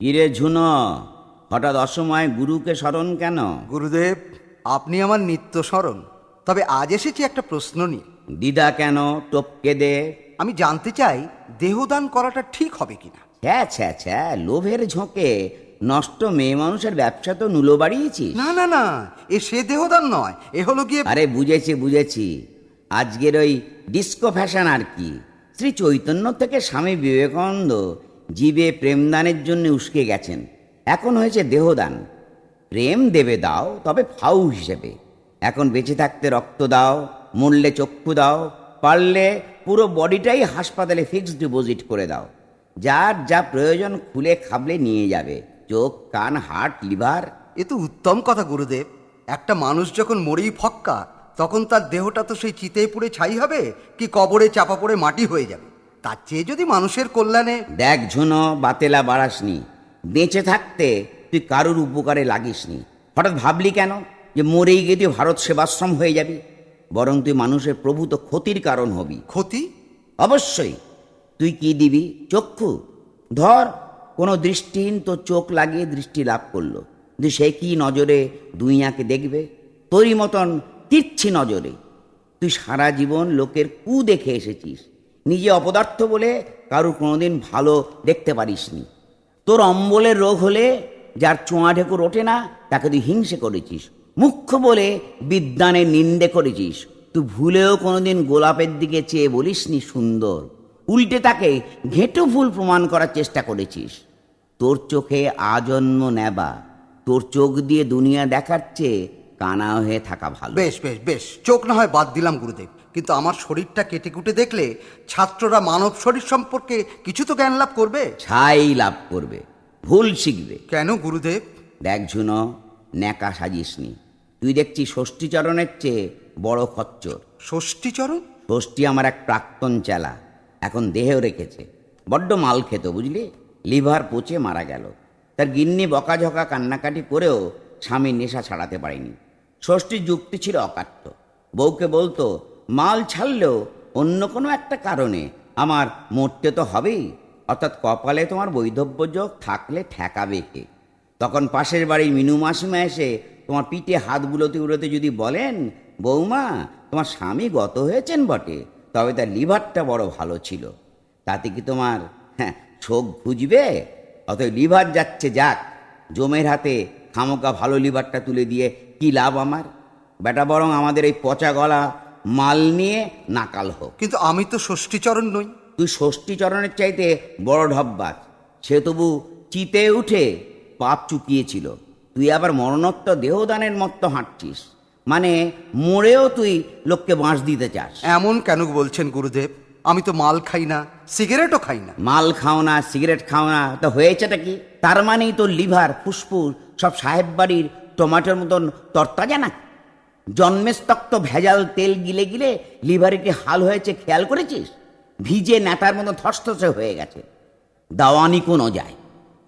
ইরে ঝুনো হঠাৎ অসময়ে গুরুকে স্মরণ কেন? গুরুদেব আপনি আমার নিত্য স্মরণ। তবে আজ এসেছি একটা প্রশ্ন নিয়ে। দিদা কেন? টপকে দে। আমি জানতে চাই দেহদান করাটা ঠিক হবে কিনা? ছ্যা ছ্যা ছ্যা লোভের ঝোঁকে। নষ্ট মেয়ে মানুষের ব্যবসা তো নুলো বাড়িয়েছিস না না না এ সে দেহদান নয় এ হলো গিয়ে আরে বুঝেছি বুঝেছি। আজকের ওই ডিস্কো ফ্যাশন আর কি। শ্রী চৈতন্য থেকে স্বামী বিবেকানন্দ জীবে প্রেমদানের জন্য উস্কে গেছেন। এখন হয়েছে দেহদান। প্রেম দেবে দাও, তবে ফাউ হিসেবে। এখন বেঁচে থাকতে রক্ত দাও, মরলে চক্ষু দাও, পারলে পুরো বডিটাই হাসপাতালে ফিক্সড ডিপোজিট করে দাও। যার যা প্রয়োজন খুলে খাবলে নিয়ে যাবে। চোখ, কান হার্ট লিভার। এ তো উত্তম কথা, গুরুদেব। একটা মানুষ যখন মরেই ফক্কা, তখন তার দেহটা তো সেই চিতেই পুড়ে ছাই হবে, কি কবরে চাপা পড়ে মাটি হয়ে যাবে। তার চেয়ে যদি মানুষের কল্যাণে দেখ ঝুনো বাতেলা বাড়াসনি। বেঁচে থাকতে তুই কারুর উপকারে লাগিসনি। হঠাৎ ভাবলি কেন যে মরেই গিয়ে তুই ভারত সেবাশ্রম হয়ে যাবি? বরং তুই মানুষের প্রভূত ক্ষতির কারণ হবি। ক্ষতি? অবশ্যই। তুই কি দিবি? চক্ষু। ধর কোনো দৃষ্টিহীন তো চোখ লাগিয়ে দৃষ্টি লাভ করল। যে সে কি নজরে দুনিয়াকে দেখবে? তোরই মতন তিরছি নজরে। তুই সারা জীবন লোকের কু দেখে এসেছিস। নিজে অপদার্থ বলে কারুর কোনোদিন ভালো দেখতে পারিসনি। তোর অম্বলের রোগ হলে যার চোঁয়া ঢেকুর ওঠে না, তাকে তুই হিংসে করেছিস। মুখ্য বলে বিদ্যানের নিন্দে করেছিস। তুই ভুলেও কোনোদিন গোলাপের দিকে চেয়ে বলিসনি সুন্দর। উল্টে তাকে ঘেঁটু ফুল প্রমাণ করার চেষ্টা করেছিস। তোর চোখে আজন্ম নেবা। তোর চোখ দিয়ে দুনিয়া দেখার চেয়ে কানা হয়ে থাকা ভালো। বেশ বেশ বেশ। চোখ না হয় বাদ দিলাম গুরুদেব। কিন্তু আমার শরীরটা কেটে কুটে দেখলে ছাত্ররা মানব শরীর সম্পর্কে কিছু তো জ্ঞান লাভ করবে। ছাই লাভ করবে। ভুল শিখবে। কেন গুরুদেব? দেখ ঝুনো ন্যাকা সাজিসনি। তুই দেখছি ষষ্ঠীচরণের চেয়ে বড় খচ্চর। ষষ্ঠীচরণ? ষষ্ঠী আমার এক প্রাক্তন চেলা এখন দেহেও রেখেছে। বড্ড মাল খেত বুঝলি? লিভার পচে মারা গেল। তার গিন্নি বকাঝকা কান্নাকাটি করেও স্বামীর নেশা ছাড়াতে পারেনি। ষষ্ঠীর যুক্তি ছিল অকাট্য। বউকে বলতো মাল ছাড়লেও অন্য কোনো একটা কারণে আমার মরতে তো হবেই। অর্থাৎ কপালে তোমার বৈধব্য যোগ থাকলে ঠেকাবে কে? তখন পাশের বাড়ির মিনু মাসিমা এসে তোমার পিঠে হাত বুলোতে উড়োতে যদি বলেন, বৌমা, তোমার স্বামী গত হয়েছেন বটে, তবে তার লিভারটা বড় ভালো ছিল। তাতে কি তোমার হ্যাঁ চোখ খুঁজবে অত লিভার যাচ্ছে যাক। জমের হাতে খামোকা ভালো লিভারটা তুলে দিয়ে কি লাভ আমার? বেটা, বরং আমাদের এই পচা গলা মাল নিয়ে নাকাল হোক। কিন্তু আমি তো ষষ্ঠীচরণ নই। তুই ষষ্ঠীচরণের চাইতে বড় ঢব্বাজ সে তবু চিতে উঠে পাপ চুকিয়েছিল। তুই আবার মরণোত্তর দেহদানের মতো হাঁটছিস। মানে মরেও তুই লোককে বাঁশ দিতে চাস। এমন কেন বলছেন গুরুদেব? আমি তো মাল খাই না সিগারেটও খাই না। মাল খাও না সিগারেট খাও না তো হয়েছেটা কি? তার মানেই তোর লিভার ফুসফুস সব সাহেব বাড়ির টমাটোর মতন তরতাজা না জন্মেস্তক্ত ভেজাল তেল গিলে গিলে লিভারে কি হাল হয়েছে খেয়াল করেছিস? ভিজে নেতার মতো থসথসে হয়ে গেছে। দাওয়ানি কোনো যায়।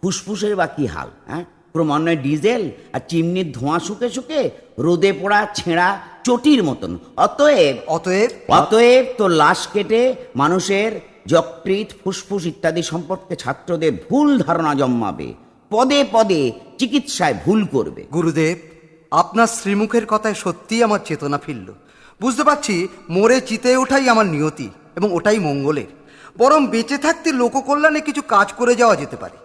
ফুসফুসের বা কি হাল হ্যাঁ? ক্রমান্বয়ে ডিজেল আর চিমনির ধোঁয়া শুকে শুকে রোদে পোড়া ছেঁড়া চটির মতন। অতএব অতএব? অতএব তো লাশ কেটে মানুষের যকৃত ফুসফুস ইত্যাদি সম্পর্কে ছাত্রদের ভুল ধারণা জন্মাবে। পদে পদে চিকিৎসায় ভুল করবে। গুরুদেব। আপনার শ্রীমুখের কথায় সত্যিই আমার চেতনা ফিরল। বুঝতে পারছি মোড়ে চিতে ওঠাই আমার নিয়তি এবং ওটাই মঙ্গলের। বরং বেঁচে থাকতে লোককল্যাণে কিছু কাজ করে যাওয়া যেতে পারে।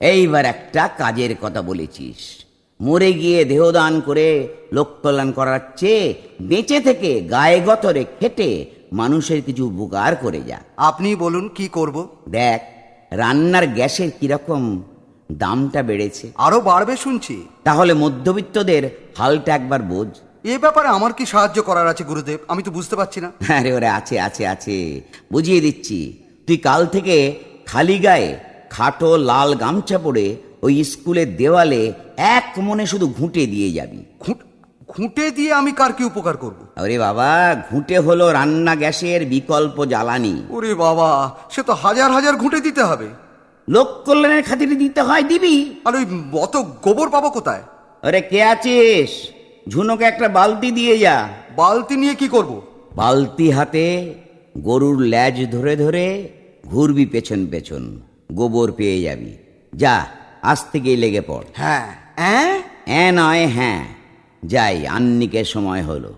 এইবার একটা কাজের কথা বলেছিস। মরে গিয়ে দেহদান করে লোক কল্যাণ করার চেয়ে বেঁচে থেকে গায়ে গতরে খেটে মানুষের কিছু উপকার করে যা। আপনি বলুন কি করব? দেখ রান্নার গ্যাসের কীরকম দামটা বেড়েছে। আরও বাড়বে শুনছি। তাহলে মধ্যবিত্তদের হালটা একবার বোঝ। এ ব্যাপারে আমার কি সাহায্য করার আছে গুরুদেব? আমি তো বুঝতে পারছি না। আরে ওরে আছে আছে আছে। বুঝিয়ে দিচ্ছি। তুই কাল থেকে খালি গায়ে খাটো লাল গামছা পরে ওই স্কুলের দেওয়ালে এক মনে শুধু ঘুঁটে দিয়ে যাবি। ঘুঁটে দিয়ে আমি কার কি উপকার করব? আরে বাবা ঘুঁটে হলো রান্না গ্যাসের বিকল্প জ্বালানি। ওরে বাবা সে তো হাজার হাজার ঘুঁটে দিতে হবে। লোক কল্যাণের খাতিরে দিতে হয় দিবি। আর ওই অত গোবর পাবো কোথায়? আরে কে আছিস? ঝুনোকে একটা বালতি দিয়ে যা। বালতি নিয়ে কি করব? বালতি হাতে গরুর ল্যাজ ধরে ধরে ঘুরবি পেছন পেছন গোবর পেয়ে যাবি। যা আজ থেকেই লেগে পড়। হ্যাঁ। হ্যাঁ এ নয় হ্যাঁ। যাই আন্নিকের সময় হলো।